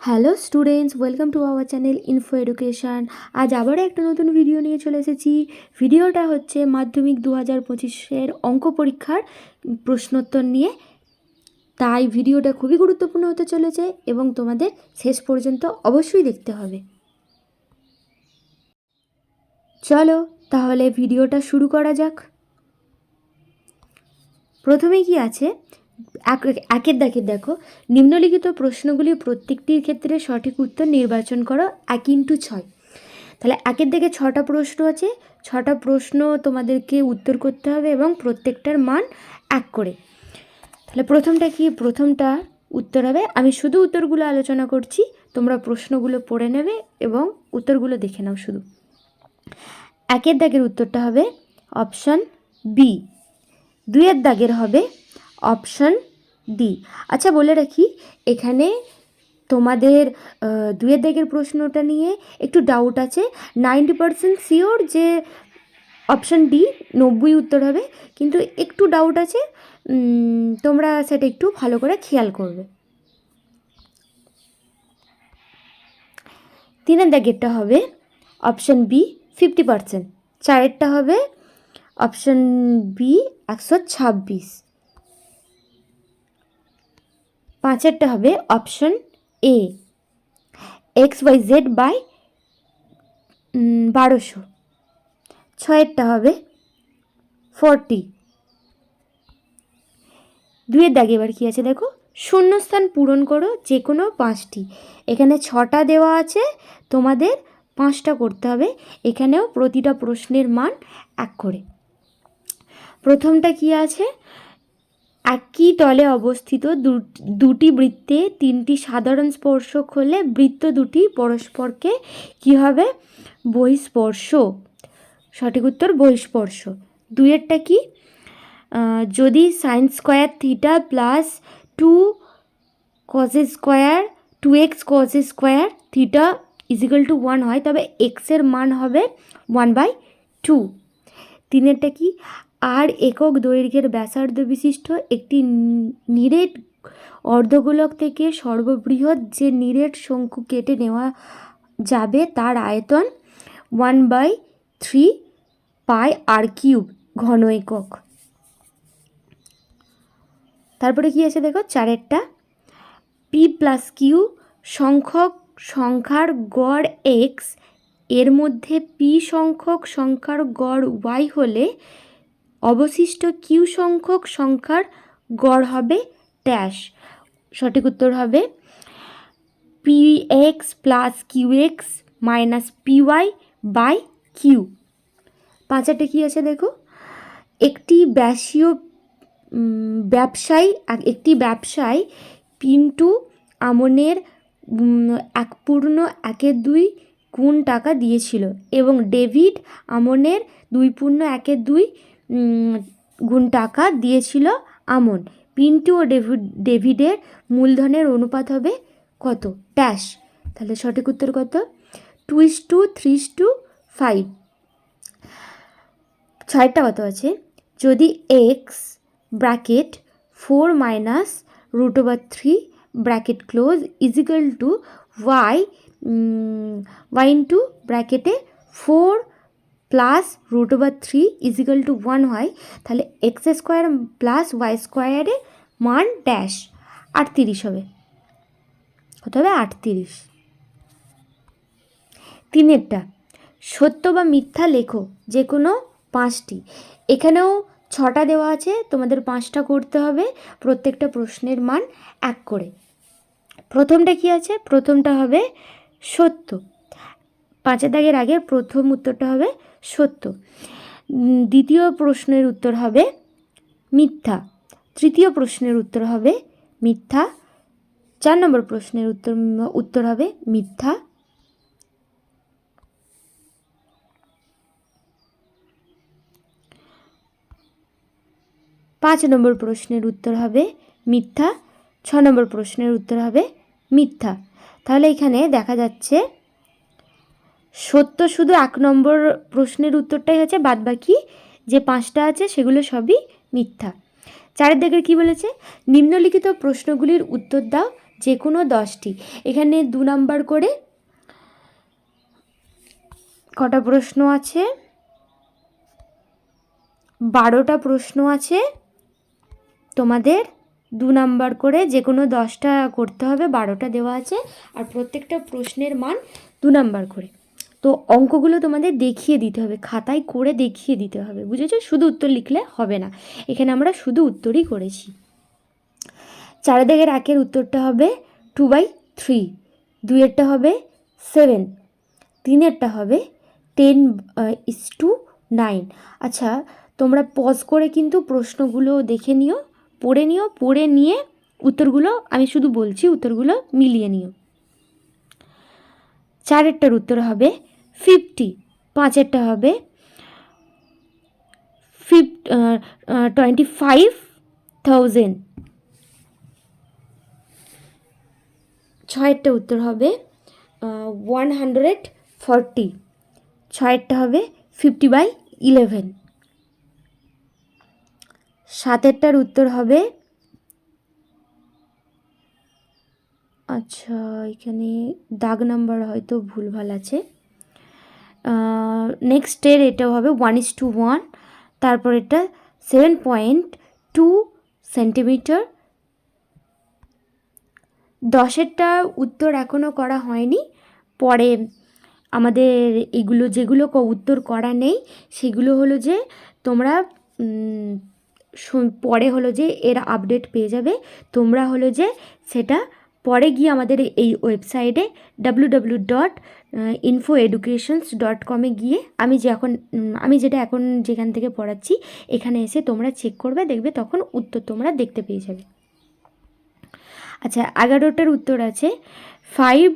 Hello students, welcome to our channel Info Education আজ আবারও একটা নতুন ভিডিও নিয়ে চলে এসেছি। ভিডিওটা হচ্ছে মাধ্যমিক দু হাজার পঁচিশের অঙ্ক পরীক্ষার প্রশ্নোত্তর নিয়ে। তাই ভিডিওটা খুবই গুরুত্বপূর্ণ হতে চলেছে এবং তোমাদের শেষ পর্যন্ত অবশ্যই দেখতে হবে। চলো তাহলে ভিডিওটা শুরু করা যাক। প্রথমে কি আছে? একের দাগের দেখো। নিম্নলিখিত প্রশ্নগুলি প্রত্যেকটির ক্ষেত্রে সঠিক উত্তর নির্বাচন করো এক ইন্টু ছয়। তাহলে একের দিকে ছটা প্রশ্ন আছে। ছটা প্রশ্ন তোমাদেরকে উত্তর করতে হবে এবং প্রত্যেকটার মান এক করে। তাহলে প্রথমটা কি? প্রথমটা উত্তর হবে। আমি শুধু উত্তরগুলো আলোচনা করছি। তোমরা প্রশ্নগুলো পড়ে নেবে এবং উত্তরগুলো দেখে নাও শুধু। একের দাগের উত্তরটা হবে অপশন বি। দুইয়ের দাগের হবে অপশন ডি আচ্ছা বলে রাখি এখানে তোমাদের আহ, দুইয়ের দাগের প্রশ্নটা নিয়ে একটু ডাউট আছে। নাইনটি পারসেন্ট শিওর যে অপশান ডি নব্বই উত্তর হবে। কিন্তু একটু ডাউট আছে তোমরা সেটা একটু ভালো করে খেয়াল করবে। তিনের দাগেরটা হবে অপশান বি ফিফটি পারসেন্ট। চারেরটা হবে অপশান বি একশো ছাব্বিশ। পাঁচেরটা হবে option A. X Y Z by বারোশো। ছয়েরটা হবে ফর্টি। দুয়ের দাগে এবার কী আছে দেখো? শূন্যস্থান পূরণ করো যে কোনো পাঁচটি। এখানে ছটা দেওয়া আছে, তোমাদের পাঁচটা করতে হবে। এখানেও প্রতিটা প্রশ্নের মান এক করে। প্রথমটা কি আছে? একই তলে অবস্থিত দুটি বৃত্তে তিনটি সাধারণ স্পর্শক হলে বৃত্ত দুটি পরস্পরকে কী হবে? বহিস্পর্শ সঠিক উত্তর বহিস্পর্শ দুইয়েরটা কি? যদি sine square theta plus two cos square two X cos square theta equal to one হয়, তবে এক্সের মান হবে ওয়ান বাই টু তিনেরটা কি? আর একক দৈর্ঘ্যের ব্যাসার্ধ বিশিষ্ট একটি নিরেট অর্ধগোলক থেকে সর্ববৃহৎ যে নিরেট শঙ্কু কেটে নেওয়া যাবে তার আয়তন one by three pi R cube ঘন একক। তারপরে কি আছে দেখো? চারেরটা। পি প্লাস কিউ সংখ্যক সংখ্যার গড় এক্স, এর মধ্যে পি সংখ্যক সংখ্যার গড় ওয়াই হলে অবশিষ্ট কিউ সংখ্যক সংখ্যার গড় হবে ড্যাশ সঠিক উত্তর হবে P X plus Q X minus P Y by Q পাঁচাটা কী আছে দেখো? একটি ব্যাসীয় ব্যবসায়ী, একটি ব্যবসায় পিন্টু আমনের এক পূর্ণ একের দুই গুণ টাকা দিয়েছিল এবং ডেভিড আমনের দুই পূর্ণ একের দুই গুণ টাকা দিয়েছিল আমন। পিন্টু ও ডেভিড ডেভিডের মূলধনের অনুপাত হবে কত? ড্যাশ। তাহলে সঠিক উত্তর কত? Two is to three is to five. ছয়টা কত আছে? যদি X bracket four minus root over three bracket close equal to Y Y into ব্র্যাকেটে four plus root over three equal to one হয়, তাহলে এক্স স্কোয়ার প্লাস ওয়াই স্কোয়ারে মান dash আটত্রিশ হবে। কত হবে? আটত্রিশ। তিনেরটা, সত্য বা মিথ্যা লেখো যে কোনো পাঁচটি। এখানেও ছটা দেওয়া আছে, তোমাদের পাঁচটা করতে হবে, প্রত্যেকটা প্রশ্নের মান এক করে। প্রথমটা কি আছে? প্রথমটা হবে সত্য। পাঁচের দাগের আগে প্রথম উত্তরটা হবে সত্য। দ্বিতীয় প্রশ্নের উত্তর হবে মিথ্যা। তৃতীয় প্রশ্নের উত্তর হবে মিথ্যা। চার নম্বর প্রশ্নের উত্তর উত্তর হবে মিথ্যা। পাঁচ নম্বর প্রশ্নের উত্তর হবে মিথ্যা। ছ নম্বর প্রশ্নের উত্তর হবে মিথ্যা। তাহলে এখানে দেখা যাচ্ছে সত্য শুধু এক নম্বর প্রশ্নের উত্তরটাই হচ্ছে বাদবাকি যে পাঁচটা আছে সেগুলো সবই মিথ্যা। চারের দিকে কী বলেছে? নিম্নলিখিত প্রশ্নগুলির উত্তর দাও যে কোনো দশটি। এখানে দু নাম্বার করে কটা প্রশ্ন আছে? বারোটা প্রশ্ন আছে। তোমাদের দু নাম্বার করে যে কোনো দশটা করতে হবে, বারোটা দেওয়া আছে। আর প্রত্যেকটা প্রশ্নের মান দু নাম্বার করে। তো অঙ্কগুলো তোমাদের দেখিয়ে দিতে হবে, খাতায় করে দেখিয়ে দিতে হবে, বুঝেছ? শুধু উত্তর লিখলে হবে না। এখানে আমরা শুধু উত্তরই করেছি। চারিদিকের একের উত্তরটা হবে টু বাই থ্রি দুইয়েরটা হবে সেভেন তিনেরটা হবে টেন ইস টু নাইন আচ্ছা তোমরা পজ করে কিন্তু প্রশ্নগুলো দেখে নিও, পড়ে নিও, পড়ে নিয়ে উত্তরগুলো, আমি শুধু বলছি, উত্তরগুলো মিলিয়ে নিও। চারেরটার উত্তর হবে ফিফটি, পাঁচেরটা হবে। ফিফ টোয়েন্টি ফাইভ থাউজেন্ড ছয়েরটা উত্তর হবে ওয়ান হান্ড্রেড ফর্টি ছয়েরটা হবে ফিফটি বাই ইলেভেন সাতেরটার উত্তর হবে আচ্ছা এখানে দাগ নাম্বার হয়তো ভুলভাল আছে। নেক্সটের এটাও হবে ওয়ান ইস টু ওয়ান তারপর এটা সেভেন পয়েন্ট টু সেন্টিমিটার দশেরটা উত্তর এখনও করা হয়নি, পরে আমাদের এগুলো যেগুলো উত্তর করা নেই, সেগুলো হলো যে তোমরা পরে হলো যে এর আপডেট পেয়ে যাবে, তোমরা হলো যে সেটা পরে গিয়ে আমাদের এই ওয়েবসাইটে W W dot Info Educations dot কমে গিয়ে আমি যে এখন আমি যেটা এখন যেখান থেকে পড়াচ্ছি, এখানে এসে তোমরা চেক করবে, দেখবে তখন উত্তর তোমরা দেখতে পেয়ে যাবে। আচ্ছা এগারোটার উত্তর আছে five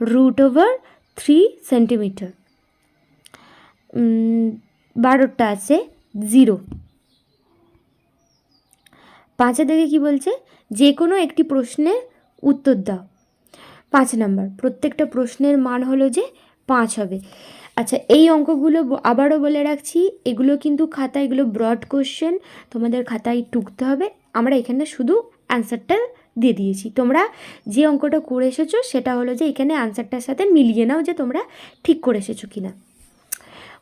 root over three centimetre বারোটা আছে জিরো পাঁচের দিকে কি বলছে? যে কোনো একটি প্রশ্নের উত্তর দাও। পাঁচ নাম্বার। প্রত্যেকটা প্রশ্নের মান হলো যে পাঁচ হবে। আচ্ছা এই অঙ্কগুলো আবারও বলে রাখছি, এগুলো কিন্তু খাতা এগুলো ব্রড কোশ্চেন তোমাদের খাতায় টুকতে হবে। আমরা এখানে শুধু অ্যান্সারটা দিয়ে দিয়েছি। তোমরা যে অঙ্কটা করে এসেছ, সেটা হলো যে এখানে অ্যান্সারটার সাথে মিলিয়ে নাও যে তোমরা ঠিক করে এসেছ কিনা।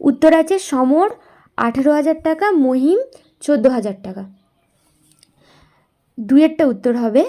উত্তর আছে সমর, আঠেরো হাজার টাকা, মহিম, চোদ্দ হাজার টাকা। দুয়েরটা উত্তর হবে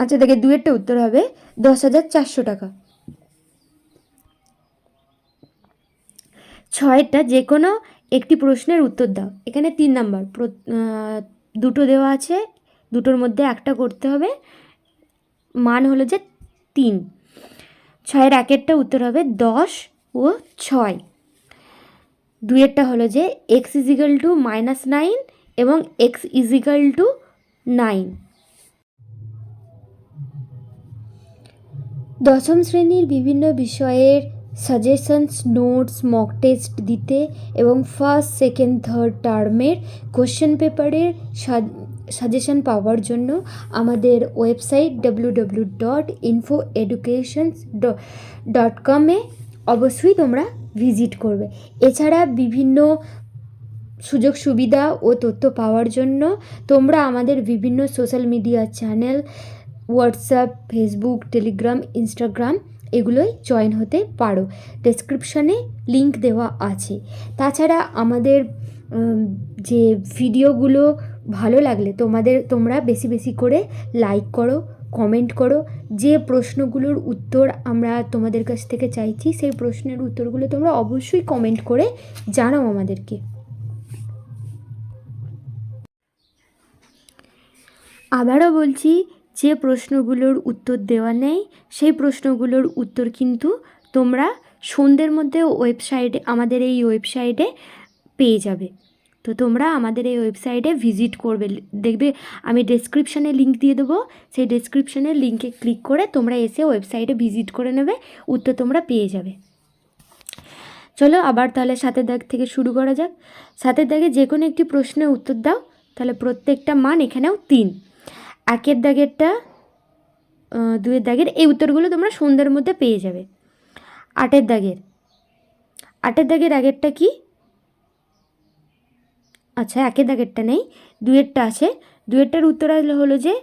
আচ্ছা দেখে দুয়েরটা উত্তর হবে। দশ হাজার চারশো টাকা। ছয়েরটা যে কোনো একটি প্রশ্নের উত্তর দাও। এখানে তিন নাম্বার। দুটো দেওয়া আছে, দুটোর মধ্যে একটা করতে হবে। মান হলো যে তিন। ছয়ের একেরটা উত্তর হবে দশ ও ছয়। দুইয়েরটা হলো যে X equal to minus nine এবং এক্স ইজিক্যাল টু নাইন। দশম শ্রেণির বিভিন্ন বিষয়ের সাজেশনস নোটস মক টেস্ট দিতে এবং ফার্স্ট সেকেন্ড থার্ড টার্মের কোশ্চেন পেপারের সাজেশন পাওয়ার জন্য আমাদের website W W dot Info Educations dot কমে অবশ্যই তোমরা ভিজিট করবে। এছাড়া বিভিন্ন সুযোগ সুবিধা ও তথ্য পাওয়ার জন্য তোমরা আমাদের বিভিন্ন social media channel WhatsApp, Facebook, Telegram, Instagram এগুলোই জয়েন হতে পারো। ডেসক্রিপশানে লিংক দেওয়া আছে। তাছাড়া আমাদের যে ভিডিওগুলো ভালো লাগলে তোমাদের, তোমরা বেশি বেশি করে লাইক করো, কমেন্ট করো। যে প্রশ্নগুলোর উত্তর আমরা তোমাদের কাছ থেকে চাইছি, সেই প্রশ্নের উত্তরগুলো তোমরা অবশ্যই কমেন্ট করে জানাও আমাদেরকে। আবারও বলছি যে প্রশ্নগুলোর উত্তর দেওয়া নেই, সেই প্রশ্নগুলোর উত্তর কিন্তু তোমরা সন্ধ্যের মধ্যে ওয়েবসাইটে, আমাদের এই ওয়েবসাইটে পেয়ে যাবে। তো তোমরা আমাদের এই ওয়েবসাইটে ভিজিট করবে। দেখবে আমি ডেসক্রিপশানে লিংক দিয়ে দেবো। সেই ডেসক্রিপশানের লিঙ্কে ক্লিক করে তোমরা এসে ওয়েবসাইটে ভিজিট করে নেবে। উত্তর তোমরা পেয়ে যাবে। চলো আবার তাহলে সাতের দাগ থেকে শুরু করা যাক। সাতের দাগে যে কোনো একটি প্রশ্নের উত্তর দাও। তাহলে প্রত্যেকটা মান এখানেও তিন। একের দাগেরটা দুয়ের দাগের, এই উত্তরগুলো তোমরা সন্ধ্যের মধ্যে পেয়ে যাবে। আটের দাগের। আটের দাগের আগেরটা কি? আচ্ছা একের দাগেরটা নেই। দুয়েরটা আছে। দুয়েরটার উত্তর হলো যে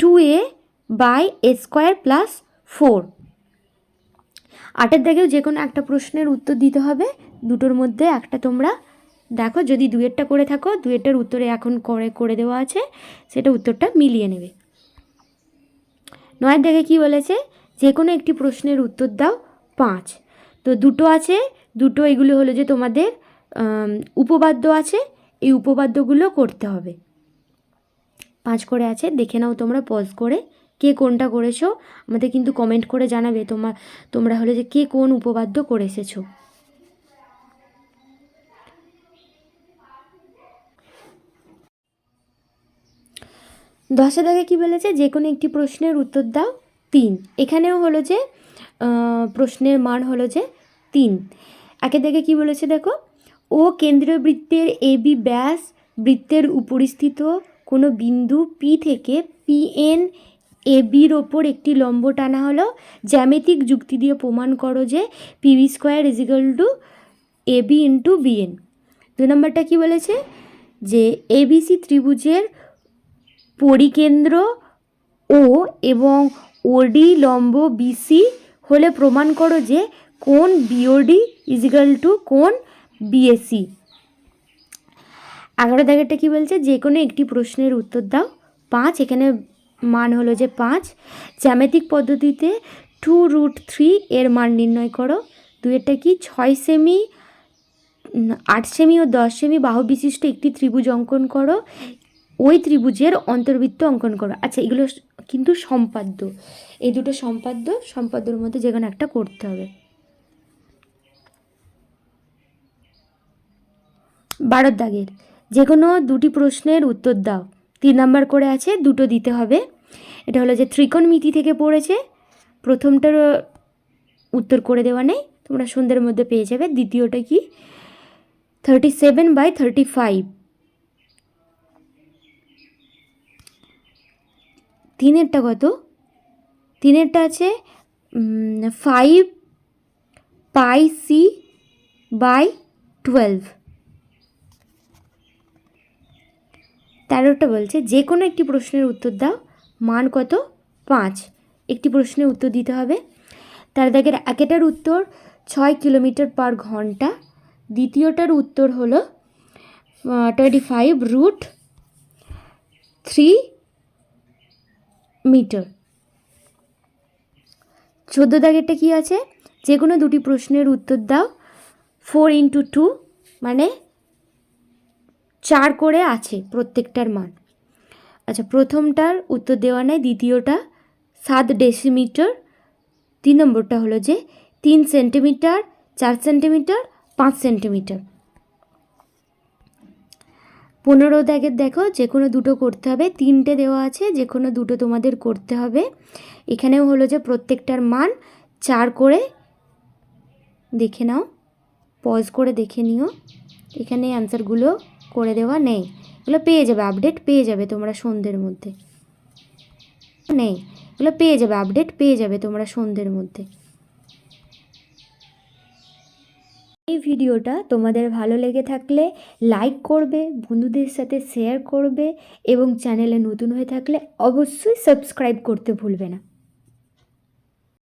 two A by A square plus four আটের দাগেও যে কোনো একটা প্রশ্নের উত্তর দিতে হবে। দুটোর মধ্যে একটা তোমরা দেখো, যদি দুয়েরটা করে থাকো, দুয়েরটার উত্তরে এখন করে করে দেওয়া আছে, সেটা উত্তরটা মিলিয়ে নেবে। নয়ের দেখে কি বলেছে? যে কোনো একটি প্রশ্নের উত্তর দাও, পাঁচ। তো দুটো আছে, দুটো এগুলো হলো যে তোমাদের উপবাদ্য আছে, এই উপবাদ্যগুলো করতে হবে। পাঁচ করে আছে, দেখে নাও তোমরা, পজ করে, কে কোনটা করেছ। আমাদের কিন্তু কমেন্ট করে জানাবে তোমার তোমরা হলে যে কে কোন উপবাদ্য করে এসেছ। দশে দাগে কী বলেছে? যে কোনো একটি প্রশ্নের উত্তর দাও, তিন। এখানেও হলো যে প্রশ্নের মান হলো যে, তিন। একে দেখে কি বলেছে দেখো? ও কেন্দ্রীয় বৃত্তের এ বি ব্যাস বৃত্তের উপরিস্থিত কোনো বিন্দু পি থেকে পি এন এ বির ওপর একটি লম্ব টানা হলো। জ্যামিতিক যুক্তি দিয়ে প্রমাণ করো যে, P B square equal to A B into BN দু নম্বরটা কি বলেছে? যে এবিসি ত্রিভুজের পরিকেন্দ্র ও এবং ওডি লম্ব বিসি হলে প্রমাণ করো যে কোন বিওডি ইজিক্যাল টু কোন বিএসি এগারো দাগেরটা কী বলছে? যে কোনো একটি প্রশ্নের উত্তর দাও। পাঁচ, এখানে মান হলো যে পাঁচ। জ্যামিতিক পদ্ধতিতে টু রুট থ্রি এর মান নির্ণয় করো। দুয়েরটা কি? ছয় সেমি আট সেমি ও দশ সেমি বাহু বিশিষ্ট একটি ত্রিভুজ অঙ্কন করো। ওই ত্রিভুজের অন্তর্বৃত্ত অঙ্কন করো। আচ্ছা এগুলো কিন্তু সম্পাদ্য। এই দুটো সম্পাদ্য, সম্পাদ্যর মধ্যে যে কোনো একটা করতে হবে। বারোর দাগের। যে কোনো দুটি প্রশ্নের উত্তর দাও। তিন নাম্বার করে আছে, দুটো দিতে হবে। এটা হলো যে ত্রিকোণ ত্রিকোণমিতি থেকে পড়েছে। প্রথমটার উত্তর করে দেওয়া নেই। তোমরা সন্ধ্যের মধ্যে পেয়ে যাবে। দ্বিতীয়টা কি? Thirty seven by thirty five তিনেরটা কত? তিনেরটা আছে five pi C by twelve তেরোটা বলছে, যে কোনো একটি প্রশ্নের উত্তর দাও, মান কত? পাঁচ। একটি প্রশ্নের উত্তর দিতে হবে। তার দেখের একেটার উত্তর ছয় কিলোমিটার পার ঘণ্টা, দ্বিতীয়টার উত্তর হলো twenty five root three metre. চোদ্দ দাগেরটা কী আছে? যে কোনো দুটি প্রশ্নের উত্তর দাও। ফোর ইন্টু টু মানে চার করে আছে প্রত্যেকটার মান। আচ্ছা প্রথমটার উত্তর দেওয়া নেই, দ্বিতীয়টা সাত ডেসিমিটার, তিন নম্বরটা হলো যে তিন সেন্টিমিটার, চার সেন্টিমিটার, পাঁচ সেন্টিমিটার। পনেরো দাগের দেখো, যে কোনো দুটো করতে হবে। তিনটে দেওয়া আছে, যে কোনো দুটো তোমাদের করতে হবে। এখানেও হলো যে প্রত্যেকটার মান চার করে দেখে নাও। পজ করে দেখে নিও। এখানে অ্যান্সারগুলো করে দেওয়া নেই। এগুলো পেয়ে যাবে আপডেট পেয়ে যাবে তোমরা সন্ধ্যের মধ্যে। নেই। এগুলো পেয়ে যাবে আপডেট পেয়ে যাবে তোমরা সন্ধ্যের মধ্যে। এই ভিডিওটা তোমাদের ভালো লেগে থাকলে লাইক করবে, বন্ধুদের সাথে শেয়ার করবে এবং চ্যানেলে নতুন হয়ে থাকলে অবশ্যই সাবস্ক্রাইব করতে ভুলবে না।